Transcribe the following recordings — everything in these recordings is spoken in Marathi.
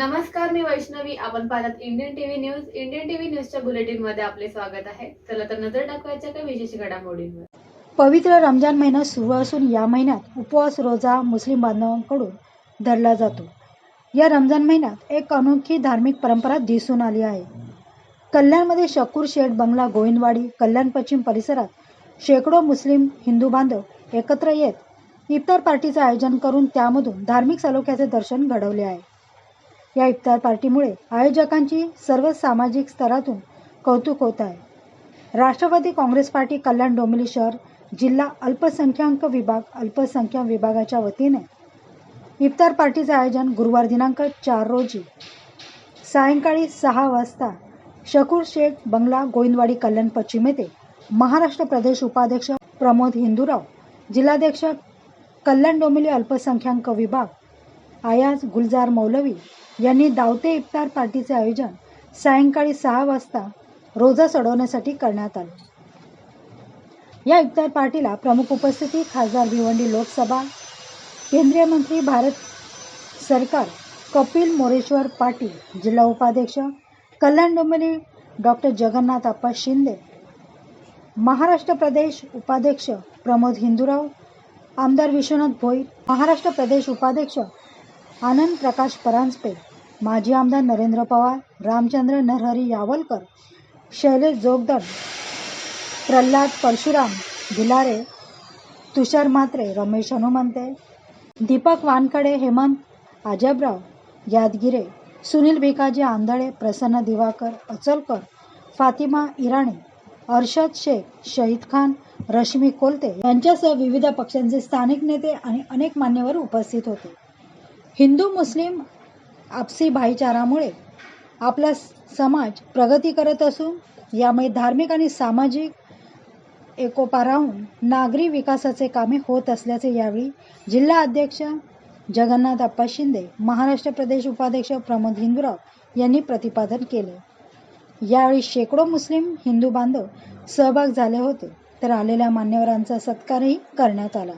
नमस्कार मी वैष्णवी. आपण पाहतात Indian TV news Indian TV न्यूजच्या बुलेटिनमध्ये आपले स्वागत आहे. चला तर नजर टाकवायच्या काही विशेष घडामोडींवर. पवित्र रमजान महिना सुरू असून या महिन्यात उपवास रोजा मुस्लिम बांधवांकडून धरला जातो. या रमजान महिन्यात एक अनोखी धार्मिक परंपरा दिसून आली आहे. कल्याणमध्ये शकूर शेठ बंगला गोविंदवाडी कल्याण पश्चिम परिसरात शेकडो मुस्लिम हिंदू बांधव एकत्र येत इफ्तार पार्टीचं आयोजन करून त्यामधून धार्मिक सलोख्याचे दर्शन घडवले आहे. या इफ्तार पार्टीमुळे आयोजकांची सर्व सामाजिक स्तरातून कौतुक होत आहे. राष्ट्रवादी काँग्रेस पार्टी कल्याण डोंबिवली शहर जिल्हा अल्पसंख्याक विभाग अल्पसंख्याक विभागाच्या वतीने इफ्तार पार्टीचे आयोजन गुरुवार दिनांक चार रोजी सायंकाळी सहा वाजता शकूर शेख बंगला गोविंदवाडी कल्याण पश्चिम येथे महाराष्ट्र प्रदेश उपाध्यक्ष प्रमोद हिंदूराव जिल्हाध्यक्ष कल्याण डोंबिवली अल्पसंख्याक विभाग आयाज गुलजार मौलवी यांनी दावते इफ्तार पार्टीचे आयोजन सायंकाळी सहा वाजता रोजा सोडवण्यासाठी करण्यात आले. या इफ्तार पार्टीला प्रमुख उपस्थिती खासदार भिवंडी लोकसभा केंद्रीय मंत्री भारत सरकार कपिल मोरेश्वर पाटील जिल्हा उपाध्यक्ष कल्याण डोंबिवली डॉक्टर जगन्नाथ अप्पा शिंदे महाराष्ट्र प्रदेश उपाध्यक्ष प्रमोद हिंदूराव आमदार विश्वनाथ भोईर महाराष्ट्र प्रदेश उपाध्यक्ष आनंद प्रकाश परांजपे माजी आमदार नरेंद्र पवार रामचंद्र नरहरी यावलकर शैलेश जोगदंड प्रल्हाद परशुराम भिलारे तुषार म्हात्रे रमेश हनुमंते दीपक वानखडे हेमंत आजबराव यादगिरे सुनील भिकाजी आंधळे प्रसन्न दिवाकर अचलकर फातिमा इराणी अर्षद शेख शहीद खान रश्मी कोलते यांच्यासह विविध पक्षांचे स्थानिक नेते आणि अनेक मान्यवर उपस्थित होते. हिंदू मुस्लिम आपसी भाईचारामुळे आपला समाज प्रगती करत असून यामुळे धार्मिक आणि सामाजिक एकोपा राहून नागरी विकासाचे कामे होत असल्याचे यावेळी जिल्हा अध्यक्ष जगन्नाथ अप्पा शिंदे महाराष्ट्र प्रदेश उपाध्यक्ष प्रमोद हिंदूराव यांनी प्रतिपादन केले. यावेळी शेकडो मुस्लिम हिंदू बांधव सहभाग झाले होते. तर आलेल्या मान्यवरांचा सत्कारही करण्यात आला.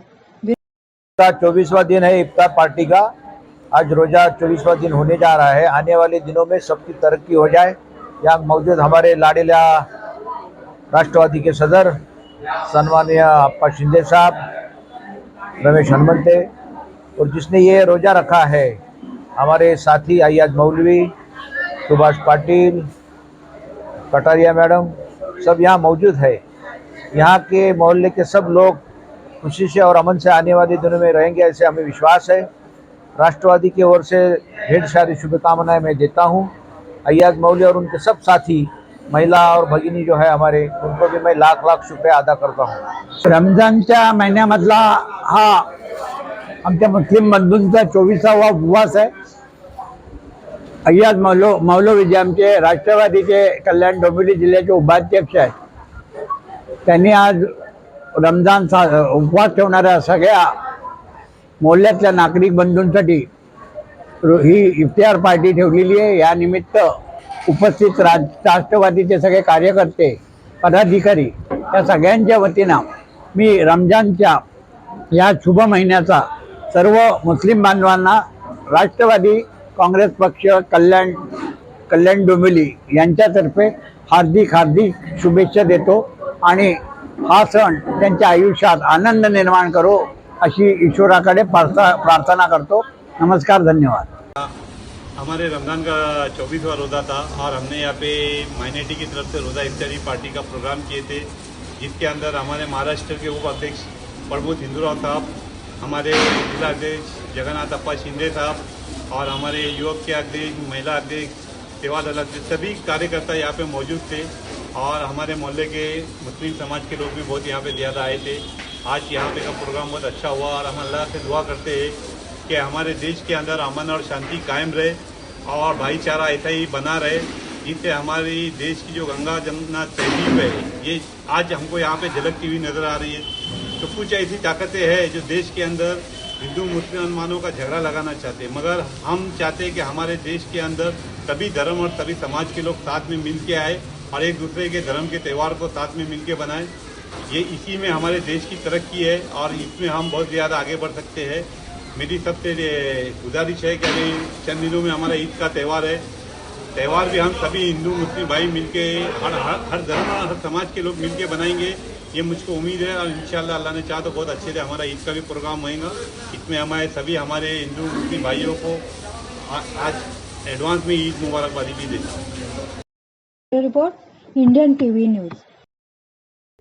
का चौबीसवा दिन है इफ्तार पार्टी का? आज रोजा चौबीसवा दिन होने जा रहा है। आने वाले दिनों में सबकी तरक्की हो जाए। यहाँ मौजूद हमारे लाडेला राष्ट्रवादी के सदर सन्मान्य अप्पा शिंदे साहब, रमेश हनुमंते, और जिसने ये रोजा रखा है, हमारे साथी अयाज मौलवी, सुभाष पाटिल, कटारिया मैडम, सब यहाँ मौजूद है। यहाँ के मोहल्ले के सब लोग खुशी से और अमन से आने वाले दिनों में रहेंगे, ऐसे हमें विश्वास है। राष्ट्रवादी की ओर से ढेर सारी शुभकामनाएं मैं देता हूँ। अयाज मौली और उनके सब साथी महिला और भगिनी जो है हमारे उनको भी मैं लाख लाख शुक्रिया अदा करता हूँ। रमजानच्या महिन्यामधला हा आमच्या मुस्लिम बंधूंचा चोवीसावा उपवास आहे. अय्याज मौलो मौलवी जे आमचे राष्ट्रवादीचे कल्याण डोंबिवली जिल्ह्याचे उपाध्यक्ष आहेत. त्यांनी आज रमजान सा उपवास ठेवणाऱ्या सगळ्या मोहल्ल्यातल्या नागरिक बंधूंसाठी ही इफ्तियार पार्टी ठेवलेली आहे. या निमित्त उपस्थित राज राष्ट्रवादीचे सगळे कार्यकर्ते पदाधिकारी या सगळ्यांच्या वतीनं मी रमजानच्या या शुभ महिन्याचा सर्व मुस्लिम बांधवांना राष्ट्रवादी काँग्रेस पक्ष कल्याण कल्याण डोंबिवली यांच्यातर्फे हार्दिक हार्दिक शुभेच्छा देतो आणि हा सण त्यांच्या आयुष्यात आनंद निर्माण करो. अशी ईश्वराकडे प्रार्थ- प्रार्थना करतो. नमस्कार, धन्यवाद. हमारे रमज़ान का चौबीसवा रोज़ा था और हमने यहाँ पे माइनॉरिटी की तरफ़ से रोज़ा इफ्तारी पार्टी का प्रोग्राम किए थे, जिसके अंदर हमारे महाराष्ट्र के उप अध्यक्ष प्रमोद हिंदूराव साहब, हमारे जिला अध्यक्ष जगन्नाथ अप्पा शिंदे साहब और हमारे युवक के अध्यक्ष, महिला अध्यक्ष सेवा दल अध्यक्ष सभी कार्यकर्ता यहाँ पे मौजूद थे और हमारे मोहल्ले के मुस्लिम समाज के लोग भी बहुत यहाँ पे ज़्यादा आए थे। आज यहाँ पे का प्रोग्राम बहुत अच्छा हुआ और हम अल्लाह से दुआ करते हैं कि हमारे देश के अंदर अमन और शांति कायम रहे और भाईचारा ऐसा ही बना रहे जिससे हमारी देश की जो गंगा जमुना तहजीब है, ये आज हमको यहाँ पे झलकती हुई नज़र आ रही है। तो कुछ ऐसी ताकतें हैं जो देश के अंदर हिंदू मुसलमानों का झगड़ा लगाना चाहते हैं। मगर हम चाहते हैं कि हमारे देश के अंदर सभी धर्म और सभी समाज के लोग साथ में मिल के आए और एक दूसरे के धर्म के त्यौहार को साथ में मिल के बनाएँ। ये इसी में हमारे देश की तरक्की है और इसमें हम बहुत ज़्यादा आगे बढ़ सकते हैं। मेरी सबसे गुजारिश है कि अभी चंद दिनों में हमारा ईद का त्यौहार है। त्यौहार भी हम सभी हिंदू, मुस्लिम भाई मिलके हर हर हर धर्म, हर समाज के लोग मिलके बनाएँगे। ये मुझको उम्मीद है और इन अल्लाह ने चाहा तो बहुत अच्छे से हमारा ईद का भी प्रोग्राम होएगा। इसमें हमारे सभी हमारे हिंदू, मुस्लिम भाइयों को आज एडवांस में ईद मुबारकबादी भी देता हूँ। Report, Indian T V news.